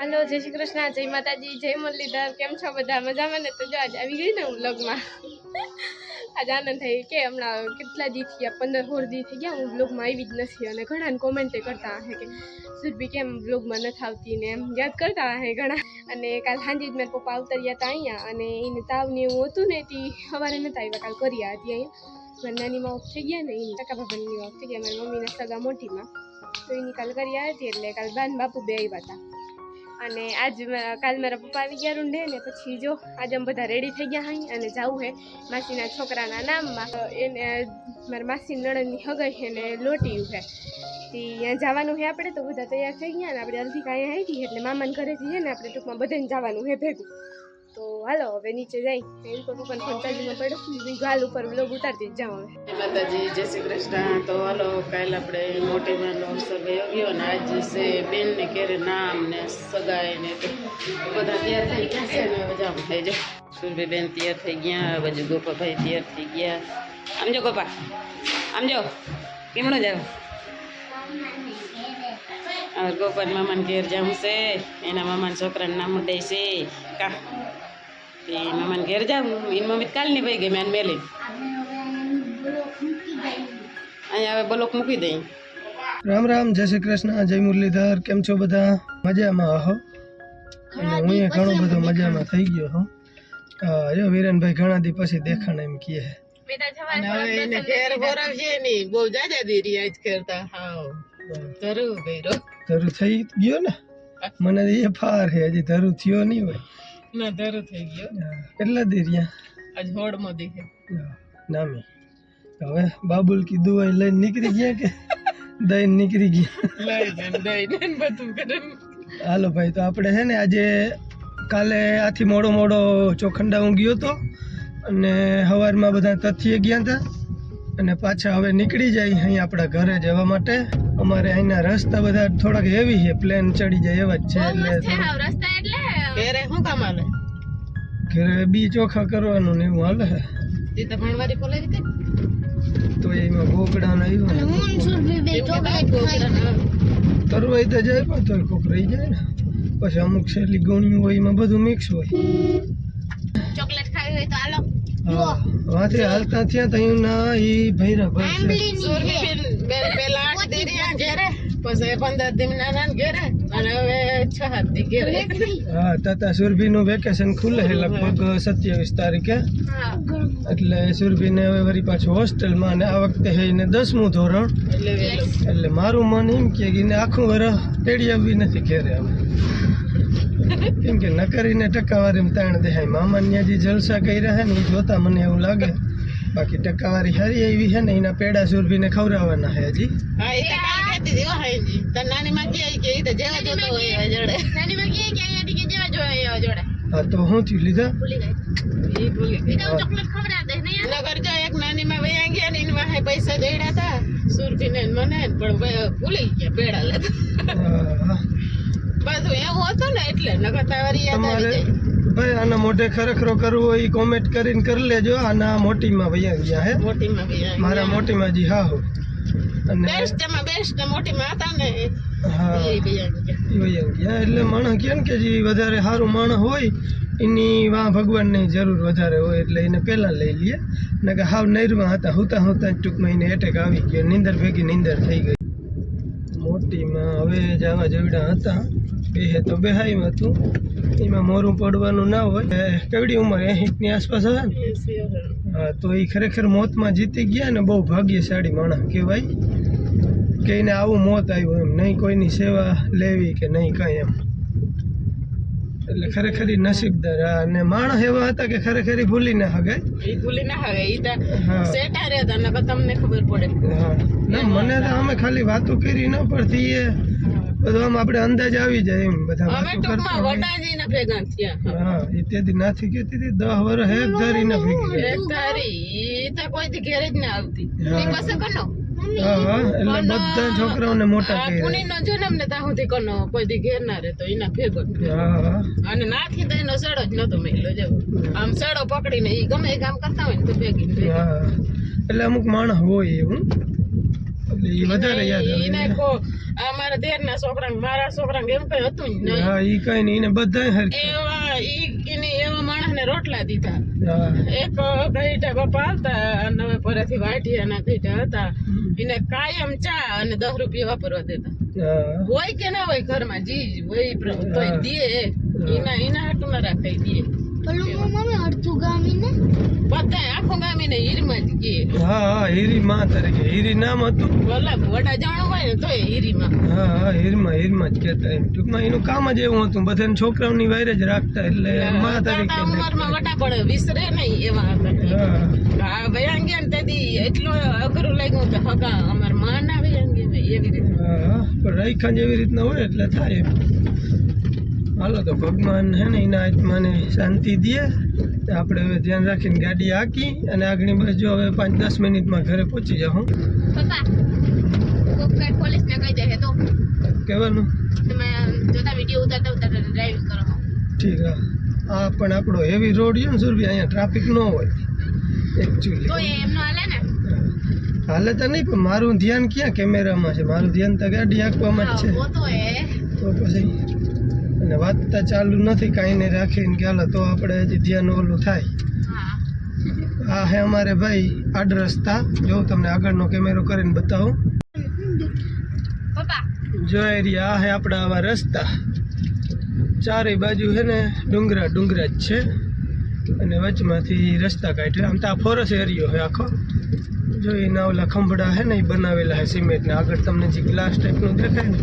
હાલો, જય શ્રી કૃષ્ણ, જય માતાજી, જય મુરલીધર, કેમ છો બધા? મજામાં ને? તો જો, આજે આવી ગઈ ને હું બ્લોગમાં આજે આનંદ થઈ કે હમણાં કેટલા દી થયા પંદર સોળ દી થઈ ગયા, હું બ્લોગમાં આવી જ નથી. અને ઘણાને કોમેન્ટ કરતા હશે કે, સુરભી, કેમ બ્લોગમાં નથી આવતી ને? એમ યાદ કરતા હે ઘણા. અને કાલ સાંજે જ મારા પપ્પા ઉતર્યા હતા અહીંયા, અને એને તાવ ને એવું હતું ને તે, સવારે નતા આવ્યા, કાલ કર્યા હતી અહીંયા. મારી નાનીમાં ઓફ થઈ ગયા ને, એની ટકા ભાભાની ઓફ થઈ ગયા, મારી મમ્મીના સગા મોટીમાં તો એની કાલ કર્યા હતી એટલે કાલ બાન બાપુ બે આવ્યા હતા. અને આજ કાલ મારા પપ્પા આવી ગયા રૂંઢે ને પછી જો, આજે અમે બધા રેડી થઈ ગયા હાઈ અને જવું હે માસીના છોકરાના નામમાં. એને મારા માસી નણંદની છે એને લોટી છે તે ત્યાં જવાનું છે આપણે, તો બધા તૈયાર થઈ ગયા ને આપણે અલધી કાંઈ આવી એટલે મામાને ઘરેથી છે ને આપણે ટૂંકમાં બધાને જવાનું છે ભેગું. તો હાલો, હવે નીચે જઈ એવી કોઈ પણ ચાર્જિંગમાં પડ્યો. ગાલ ઉપર બ્લોગ ઉતારતી જાઉં હવે. માતાજી, જય શ્રી કૃષ્ણ. તો હાલો, કાલ આપણે મોટી બહેનનો અવસર ગયો ગયો આજ છે બેનને ઘેરે નામ ને સગાઈ ને બધા તૈયાર થઈ ગયા છે ને? હવે જામ થઈ જાઓ. સુરભી બેન તૈયાર થઈ ગયા, બાજુ ગોપાભાઈ તૈયાર થઈ ગયા. આમજો ગોપા? આમજો કેમનો જાવ? ગોપાલ મામાને ઘેર જાઉં છે. એના મામાના છોકરાનું નામ દે છે. કા? તે મામાને ઘેર જાઉં. એની મમ્મી કાલની ભાઈ ગઈ મેં મેલી અહીંયા હવે બ્લોક મૂકી દઈ. રામ રામ જય શ્રી કૃષ્ણ જય મુરલીધર કેમ છો બધા? મજામાં હો? અને હું એ ઘણો બધો મજામાં થઈ ગયો હો. જો વિરેનભાઈ ઘણા દી પછી દેખાણ એમ કહે. હવે એને ઘેર બોરાવશે નહીં બહુ જાજા દી રિયાજ કરતા. હા જરૂર ભૈરો ધરું થઈ ગયો ને? મને એ ફાર છે હજી ધરું થયો નહીં હોય. ના ધરું થઈ ગયો? કેટલા દી રહ્યા આજ હોડમાં દીખે નામી. હવે બાબુલ કી દુવાઈ લઈને નીકળી ગયા કે દઈને નીકળી ગયા? લઈ જઈને દઈ બધું કરે હાલો ભાઈ તો આપણે છે ને આજે કાલે આથી મોડો મોડો ચોખંડા હું ગયો હતો અને સવારમાં બધા તથ્ય ગયા હતા અને પાછા હવે નીકળી જાય અહીં આપણા ઘરે જવા માટે. અમારે અહીંના રસ્તા બધા થોડાક હેવી છે પ્લેન ચડી જાય એવા જ છે એટલે થોડુંક રસ્તા એટલે ઘેરે શું કામ આલે ઘરે બી ચોખા કરવાનું ને એવું હાલે. તે તો ભણવારી કોલેજ કે તો એમાં ગોકડા ને આવ્યું તરવાઈ તો જાય પણ તો કોક રહી જાય ને. પછી અમુક શેલી ગોળીઓ હોય એમાં બધું મિક્સ હોય. ચોકલેટ ખાવી હોય તો હાલો. હા વાંચે હાલતા થયા તયું ના ઈ ભૈરા ભાઈ સુરભી પેલા પછી પંદર દી નાના ઘેરે અને હવે છ સાત દી ઘેરે હા તાતા સુરભી નું વેકેશન ખુલે છે લગભગ સત્યાવીસ તારીખે એટલે સુરભી ને હવે વળી પાછું હોસ્ટેલમાં અને આ વખતે હે એને દસમું ધોરણ એટલે મારું મન એમ કે એને આખું વરસ તેડી આવી નથી ઘેરે હવે કેમ કે નકરીને ટકાવારી તાણ દેખાય મામા ન્યાજી જલસા કર્યા છે ને એ જોતા મને એવું લાગે બાકી ટકાવારી સારી એવી છે ને એના પેડા સુરભીને ખવડાવવાના છે હજી. હા એ તો કાલ કહેતી હતી હો હાઈજી તાર નાની માં કહે કે એ તો જેવા જોતો હોય જોડે. નાની માં કહે કે અહીંયા ટીકે જેવા જોયા એવા જોડે. હા તો હું થયું લીધા? ભૂલી ગઈ. એ ભૂલી ગઈ. હા. ચોકલેટ ખવડાવ નહીં નગર જો એક નાની માં વયા ગયા ને એની વાહે પૈસા દેડા હતા સુરભી ને મને પણ ભૂલી ગયા પેડા લેતા. હા. બધું એવું હતું ને એટલે નગર તારી યાદ આવી જાય ભાઈ આના મોઢે ખરેખરો કરવું હોય એ કોમેન્ટ કરીને કરી લેજો. આના મોટીમાં ભૈયા ગયા હે. મારા મોટીમાં જી હા હો અને બેસ્ટ બેસ્ટ મોટી હતા ને હા. એ વયા ગયા. એટલે માણસ ને કે જે વધારે સારું માણસ હોય એની વાં ભગવાનની જરૂર વધારે હોય એટલે એને પહેલાં લઈ લઈએ ને કે હાવ નૈરમાં હતા હુતા હુતા ટૂંકમાં એને એટેક આવી ગયો. નીંદર ભેગી નીંદર થઈ ગઈ. મોટીમાં હવે જવા જેવડા હતા. બે તો બેહાયું હતું. એમાં મોરું પડવાનું ના હોય. એ કેવડી ઉંમર? ની આસપાસ હશે ને? તો એ ખરેખર મોતમાં જીતી ગયા ને બહુ ભાગ્યશાળી માણસ કહેવાય. કે એને આવું મોત આવ્યું એમ. નહીં કોઈની સેવા લેવી કે નહીં કાંઈ એમ. એટલે ખરેખર નસીબદાર. હા અને માણસ એવા હતા કે ખરેખર ભૂલી ના હગે એ ભૂલી ના હગે એ તો સેટા રહેતા તમને ખબર પડે. હા. ના મને તો અમે ખાલી વાતો કરી ન પડતી એ બધું આમ આપણે અંદાજ આવી જાય એમ બધા હવે ટૂંકમાં કરતા ના ભેગા થયા હા. એ તેથી નાથી કહેતી હતી દસ વર એક ધારી ના ભેગી તારી ઈ તો કોઈ થી ઘેર જ ના આવતી. ઈ પાસે કનો? હા હા એટલે બધા છોકરાઓને મોટા કર્યા પુની નો જન્મ ને ત્યાં સુધી કનો? કોઈ દી ઘેર ના રહેતો એના ભેગો અને નાથી તો એનો સડો જ નતો મેલો જો. આમ સડો પકડીને એ ગમે એ કામ કરતા હોય ને તો ભેગી. ને એટલે અમુક માણસ હોય એવું. એટલે એ વધારે યાદ એને કો અમારા દેરના છોકરા મારા છોકરા એમ કઈ હતું જ નહીં. હા ઈ કઈ નહીં એને બધા હરખી એવા ઈ એને એવા માણસને રોટલા દીધા. એક ગઈઢા બાપા હતા અને હવે પરેથી વાઢિયાના ગઈઢા હતા. એને કાયમ ચા અને દસ રૂપિયા વાપરવા દેતા. હોય કે ના હોય ઘરમાં જી હોય દે. એના એના હાટું ના રાખે દે. બધા આખું ગામ એને હીરમાં જ કે હા હા હીરી માં તરીકે હીરી નામ હતું. ભલા વડા જાણો હોય ને તોય હીરીમાં. હા હા હીરમાં હીરમાં જ કહેતા એમ. ટૂંકમાં એનું કામ જ એવું હતું. બધાને છોકરાઓની વાયરે જ રાખતા એટલે માં તરીકે ઉંમરમાં વટા પડે વિસરે નહીં એવા હા આ ગયા ને તેથી એટલું અઘરું લાગ્યું કે હગા અમારમાં ના ગયા એવી રીતે. હા પણ રાઈખા જેવી રીતના હોય એટલે થાય એમ. હાલો તો ભગવાન હે ને એના આત્માને શાંતિ દે. આપણે હવે ધ્યાન રાખીને ગાડી હાકી અને આગળની બસ જો હવે પાંચ દસ મિનિટમાં ઘરે પહોંચી જાઉં. કહેવાનું? ઠીક હા. આ પણ આપણો હેવી રોડ છે ને સુરભી અહીંયા ટ્રાફિક ન હોય. એકચ્યુઅલી હાલે તો નહીં પણ મારું ધ્યાન ક્યાં કેમેરામાં છે? મારું ધ્યાન તો ગાડી હાંકવામાં જ છે. તો પછી અને વાંચતા ચાલુ નથી કાંઈ ને રાખીને ગયા તો આપણે હજી ધ્યાન ઓલું થાય. આ હે અમારે ભાઈ આડ રસ્તા જો તમને આગળનો કેમેરો કરીને બતાવું. જો એરિયા આ હે આપણા આવા રસ્તા. ચારે બાજુ છે ને ડુંગરા ડુંગરા જ છે. અને વચમાંથી રસ્તા કાઢ્યો. આમ તો આ ફોરેસ્ટ એરિયો છે આખો. જો એના ઓલા ખંભડા છે ને એ બનાવેલા છે સિમેન્ટના. આગળ તમને જે ગ્લાસ ટાઈપનું દેખાય ને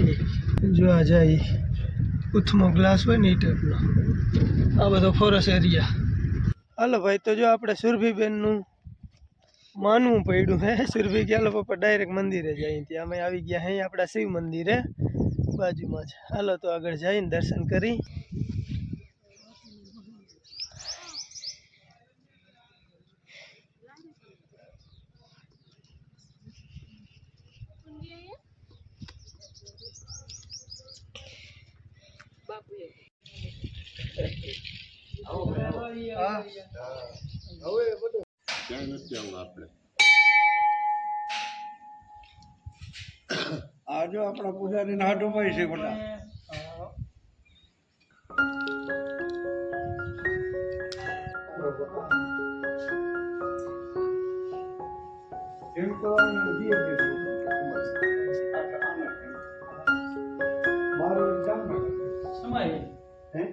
એ. જો જાય. ઉથમો ગ્લાસ હોય ને એ ટાઈપનો આ બધો ફોરેસ્ટ એરિયા હાલો ભાઈ, તો જો આપણે સુરભીબેનનું માનવું પડ્યું હે. સુરભી હાલો પપ્પા ડાયરેક્ટ મંદિરે જાય. ત્યાં અમે આવી ગયા હે આપણા શિવ મંદિરે, બાજુમાં જ. હાલો, તો આગળ જઈને દર્શન કરી હા હવે બધું આ જો આપણા પૂજારી નાટો ભાઈ છે બધા એમ તો? મારું. હે?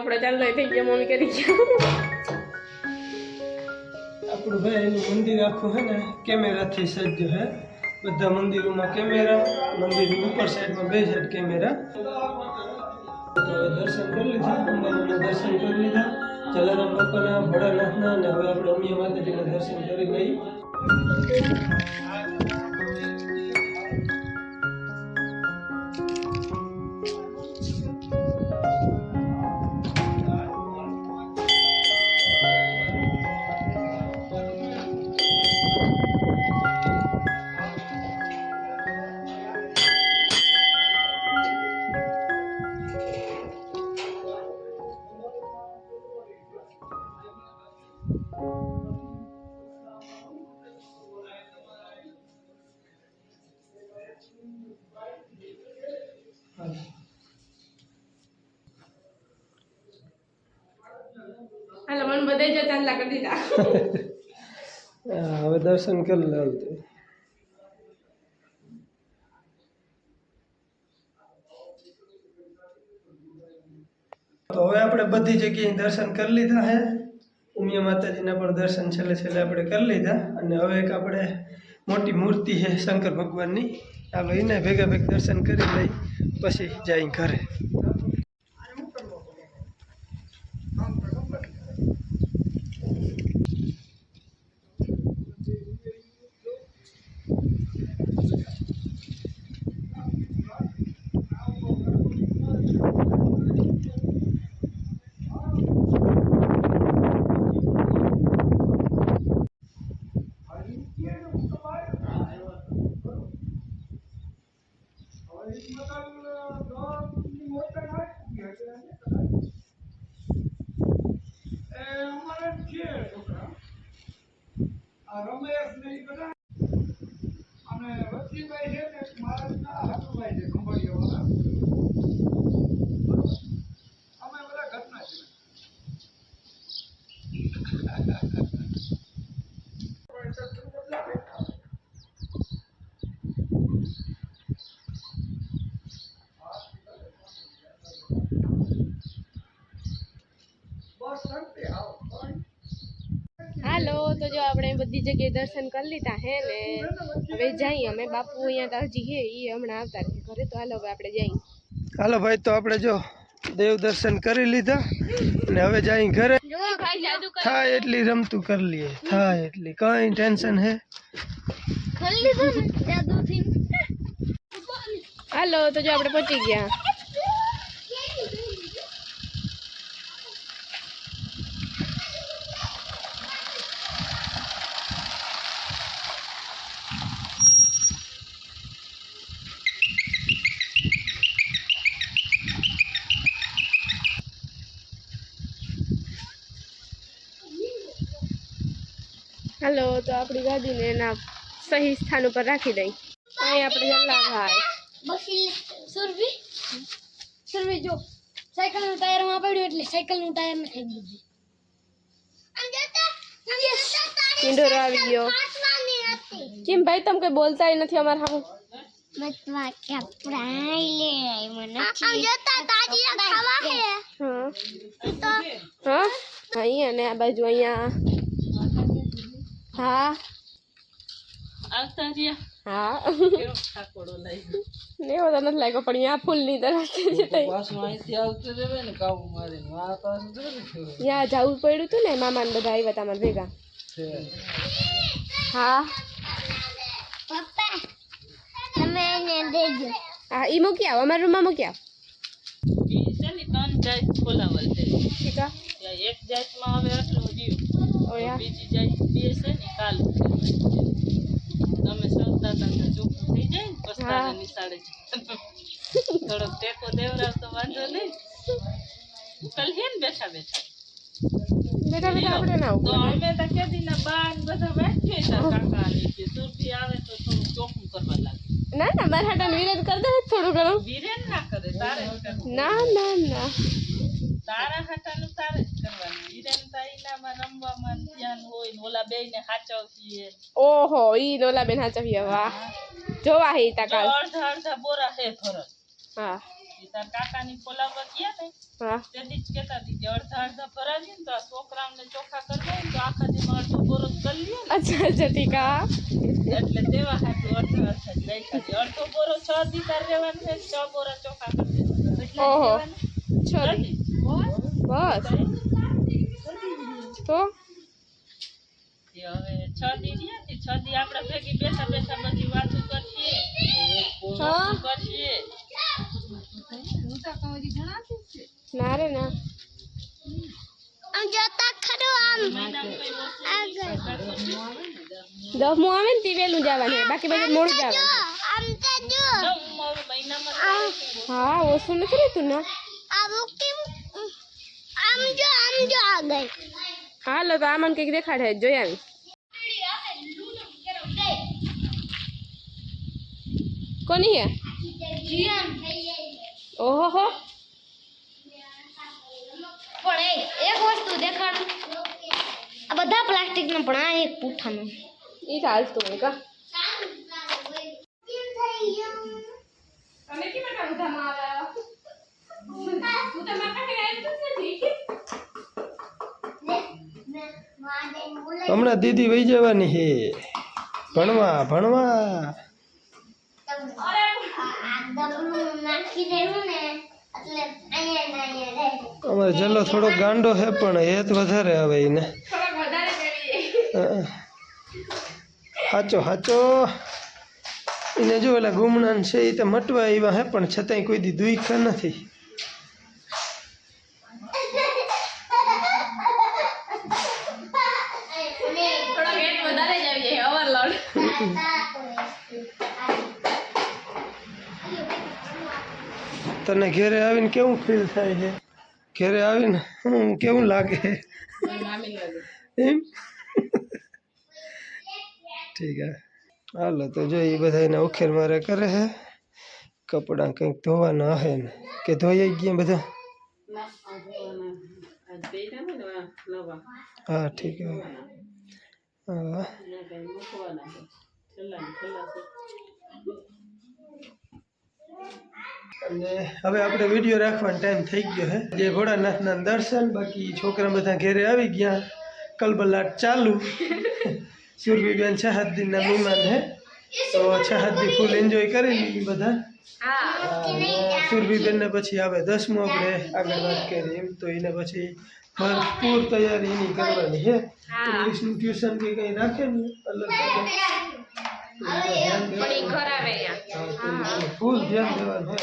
આપણે ચાલો થઈ ગયા, મમ્મી કરી ગયા. આપણું ભાઈ એનું મંદિર આખું છે ને, કેમેરાથી સજ્જ છે બધા મંદિરોમાં કેમેરા, મંદિરની ઉપર સાઈડમાં બે સાઈડ કેમેરા. દર્શન કરી લીધા અંબાજીના દર્શન કરી લીધા. જલારામ બાપાના ભોળાનાથના અને હવે આપણે અમિયા માતાજીના દર્શન કરી લઈ હવે દર્શન કરી લેવું તો હવે આપણે બધી જગ્યાએ દર્શન કરી લીધા હે. ઉમિયા માતાજીના પણ દર્શન છેલ્લે છેલ્લે આપણે કરી લીધા અને હવે એક આપણે મોટી મૂર્તિ છે શંકર ભગવાનની. ચાલો એને ભેગા ભેગ દર્શન કરી લઈ પછી જાય ઘરે એ અમારે છે છોકરા આ રમેશ ને ઈ બધા અને વચ્ચીભાઈ છે ને મહારાજના હાથુભાઈ છે ખંભાળિયા વાળા અમે બધા ઘરના છીએ બસ શાંતિ આવો હાલો તો જો આપણે બધી જગ્યાએ દર્શન કરી લીધા હે ને હવે જઈએ અમે. બાપુ અહીંયા તો હજી હે એ હમણાં આવતા રહે. ઘરે તો હાલો હવે આપણે જઈએ. હાલો ભાઈ તો આપણે જો દેવ દર્શન કરી લીધા અને હવે જઈ ઘરે. જો ભાઈ જાદુ થાય એટલી રમતું કરી લઈએ. થાય એટલી. કઈ ટેન્શન હે. કરી લીધું ને? જાદુથી. હાલો તો જો આપણે પહોંચી ગયા. તો આપણી ગાડીને એના સહી સ્થાન ઉપર રાખી દઈ. અહીં આપણે જલ્લા ભાઈ સુરભી? સુરભી જો. સાયકલ ટાયરમાં પડ્યું એટલે સાયકલનું ટાયર ને ખાઈ દીધું ઈંડોરો આવી ગયો. કેમ ભાઈ તમે કઈ બોલતા નથી અમારે હામું? મતવા કપડા લે મને આમ જતા તાજી ખાવા હે. હા? હા અહીંયા ને આ બાજુ અહીંયા હા આવતા રહ્યા હા કેવો ઠાકોડો લઈ ને એવો તો નથી લાગ્યો પણ અહીંયા ફૂલની તરફ જતા પાછું અહીંથી આવતું રહેવે ને કાબુ મારીને આ પાછું જોયું ત્યાં જવું પડ્યું હતું ને મામા ને બધા આવ્યા હતા અમારા ભેગા હા પપ્પા તમે એને દેજો હા ઈ મૂકી આવો અમારા રૂમમાં મૂકી આવો ઈ છે ને ત્રણ જાત ખોલાવલ છે ઠીક આ ત્યાં એક જાતમાં હવે આટલું રહ્યું ઓ યાર બીજી જાત બે છે ને કાલ તમે સૌતા હતા તો ચોખ્ખું થઈ જાય ને પસ્તાને નિશાળે જવાનું. થોડોક ટેકો દેવરાવ તો વાંધો નહીં. કલ્હે ને બેઠા બેઠા. બેટા બેટા આપણે ના તો ઉપર અમે તો કેદીના બા ને બધા વાંચીએ હતા કાકા ને કે સુરભી આવે તો થોડું ચોખ્ખું કરવા લાગે. ના ના મારા હાટાને વિરોધ કરી દે થોડું ઘણું. વિરેન ના કરે તારે જ કરવું. ના ના ના. તારા હાટાનું તારે ઓહો ઈ નોલા બેન હાચવીએ વાહ. જોવા હે તા કાલ. અડધા અડધા બોરા હે. ફરજ હા. તાર કાકાની ખોલાવવા ગયા ને હા તેથી જ કેતા હતી અડધા અડધા ભરાવી ને તો આ છોકરાઓને ચોખા કરી દે ને તો આખા દીમાં અડધો બોરો કરી લ્યો અચ્છા અચ્છા ઠીક હા. એટલે દેવા હાટું અડધા અડધા જ રાખ્યા છે અડધો બોરો છ દી તાર રહેવાનું છે છ બોરા ચોખા કરી દેવાના. ઓહો. છ છોરી બસ. તો? હવે છ દી છ દી આપણે ભેગી બેઠા બેઠા બધી વાતો કરીએ. ના રે ના. આમ જતા ખરું આમ. દસમું આવે ને તે વહેલું જવાનું બાકી બધું મોડું જવાનું. હા ઓછું નથી રહેતું ને આ મૂકી આમ જો આમ જો આગળ હાલો તો આમાં કંઈક દેખાડે જોઈ આવી. કોની હે? ઓહો હો પણ એ એક વસ્તુ દેખાડું. આ બધા પ્લાસ્ટિકના પણ આ એક પૂઠાનું. ઈ ચાલતું હોય કા? તમે કેમ આટલા બધામાં આવ્યા તું તો મારા પાસે હમણાં દીદી વહી જવાની હે ભણવા ભણવા. અમારે જલ્લો થોડો ગાંડો હે પણ હેત વધારે આવે એને. સાચો સાચો એને જો એટલે ગુમણાન છે એ તો મટવા એવા હે પણ છતાંય કોઈ દી દુઃખ નથી થોડોક હેટ વધારે જ આવી જાય ઓવરલોડ તને ઘેરે આવીને કેવું ફીલ થાય છે ઘેરે આવીને હમ, કેવું લાગે એમ ઠીક હે હાલો તો જો એ બધા એને ઉખેર મારે કરે હે કપડાં કંઈક ધોવાના હે ને કે ધોઈ ગયા બધા ના આ જોવાના આજ પહેર્યા હોય ને આ નવા હા ઠીક હે હા એના કાંઈ મૂકવાના છે છેલ્લા ને છેલ્લા છે અને હવે આપણે વીડિયો રાખવાનો ટાઈમ થઈ ગયો હે. જે ભોળાનાથના દર્શન બાકી છોકરા બધા ઘેરે આવી ગયા. કલબલાટ ચાલુ. સુરભીબેન છહાદ્દીનના મહેમાન હે. તો છહાદ્દી ફૂલ એન્જોય કરી લીધી બધા. અને સુરભીબેનને પછી આવે દસમું આપણે આગળ વાત કરી એમ. તો એને પછી ભરપૂર તૈયારી એની કરવાની છે ઇંગ્લિશનું ટ્યુશન કે કંઈ રાખે ને અલગ ફૂલ ધ્યાન દેવાનું.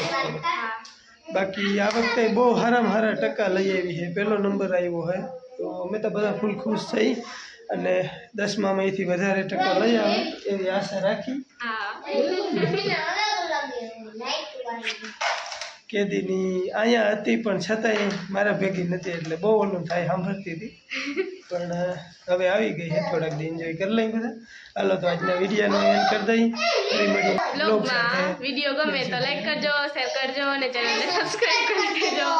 બાકી આ વખતે બહુ સારામાં હારા ટકા લઈ આવી છે. પહેલો નંબર આવ્યો હોય તો અમે તો બધા ફૂલ ખુશ થઈ અને દસમામાં એથી વધારે ટકા લઈ આવે એવી આશા રાખી. કેદીની અહીંયા હતી પણ છતાંય મારા ભેગી નથી એટલે બહુ ઓલું થાય સાંભળતી હતી. પણ હવે આવી ગઈ છે થોડાક દી એન્જોય કરી લઈ બધા. હાલો તો આજના વિડીયોનો એન્ડ કરી દઈ ફરી મળી બ્લોગમાં વીડિયો ગમે તો લાઈક કરજો શેર કરજો અને ચેનલને સબસ્ક્રાઇબ કરી દેજો.